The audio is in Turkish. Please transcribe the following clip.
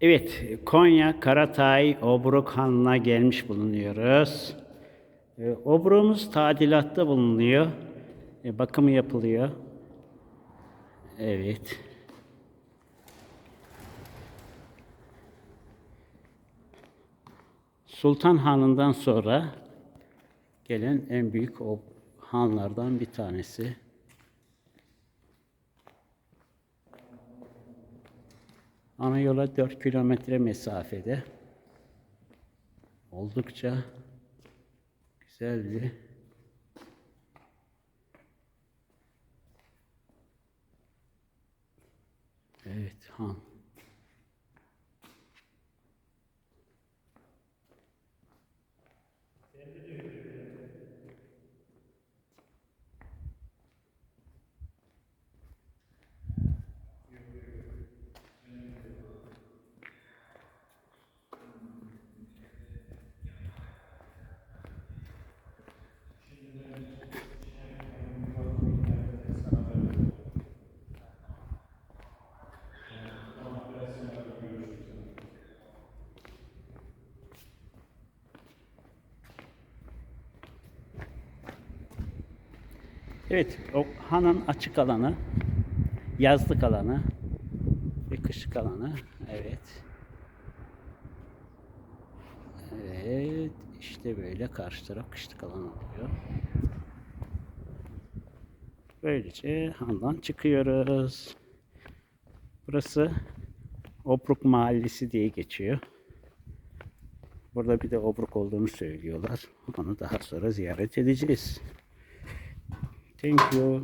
Evet, Konya Karatay Obruk Hanı'na gelmiş bulunuyoruz. E, Obruğumuz tadilatta bulunuyor. E, bakımı yapılıyor. Evet. Sultan Hanı'ndan sonra gelen en büyük o hanlardan bir tanesi. Ana yola 4 kilometre mesafede. Oldukça güzel bir Evet, han. Evet, o hanın açık alanı, yazlık alanı ve kışlık alanı. Evet. Evet, işte böyle karşı taraf kışlık alan oluyor. Böylece handan çıkıyoruz. Burası Obruk Mahallesi diye geçiyor. Burada bir de Obruk olduğunu söylüyorlar. Onu daha sonra ziyaret edeceğiz. Thank you.